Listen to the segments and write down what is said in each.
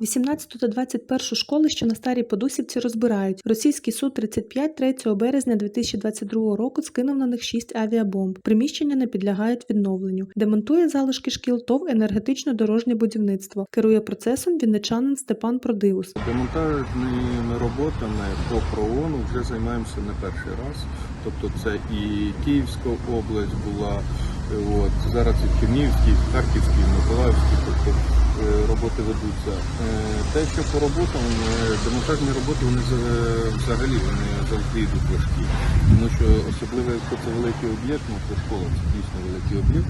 18 та 21 школи, що на старій Подусівці, розбирають. Російський су 35 3 березня 2022 року скинув на них 6 авіабомб. Приміщення не підлягають відновленню. Демонтує залишки шкіл ТОВ енергетично-дорожнє будівництво. Керує процесом вінничанин Степан Продиус. Демонтажними роботами по проону вже займаємося не перший раз. Тобто це і Київська область була, от, зараз і Чернігівський, тобто е, роботи ведуться. Е, Те, що по роботам, е, демонтажні роботи вони взагалі вони завжди йдуть важкі. Тому що особливо якщо це великий об'єкт, ну це школа, це дійсно великий об'єкт,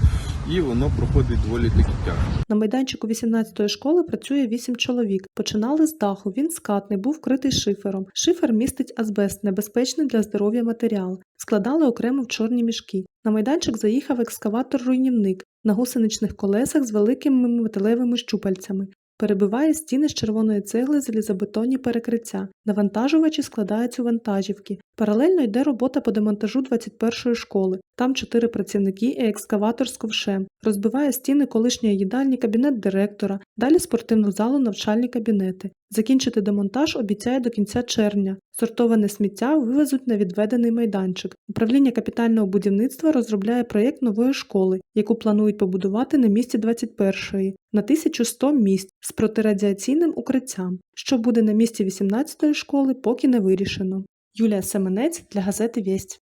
і воно проходить доволі таки тяжко. На майданчику 18-ї школи працює 8 чоловік. Починали з даху. Він скатний, був вкритий шифером. Шифер містить азбест, небезпечний для здоров'я матеріал. Складали окремо в чорні мішки. На майданчик заїхав екскаватор-руйнівник на гусеничних колесах з великими металевими щупальцями. Перебиває стіни з червоної цегли залізобетонні перекриття. Навантажувачі складаються у вантажівки. Паралельно йде робота по демонтажу 21-ї школи. Там чотири працівники і екскаватор з ковшем. Розбиває стіни колишньої їдальні, кабінет директора, далі спортивну залу, навчальні кабінети. Закінчити демонтаж обіцяє до кінця червня. Сортоване сміття вивезуть на відведений майданчик. Управління капітального будівництва розробляє проєкт нової школи, яку планують побудувати на місці 21-ї, на 1100 місць з протирадіаційним укриттям. Що буде на місці 18-ї школи, поки не вирішено. Юлія Семенець для газети Вість.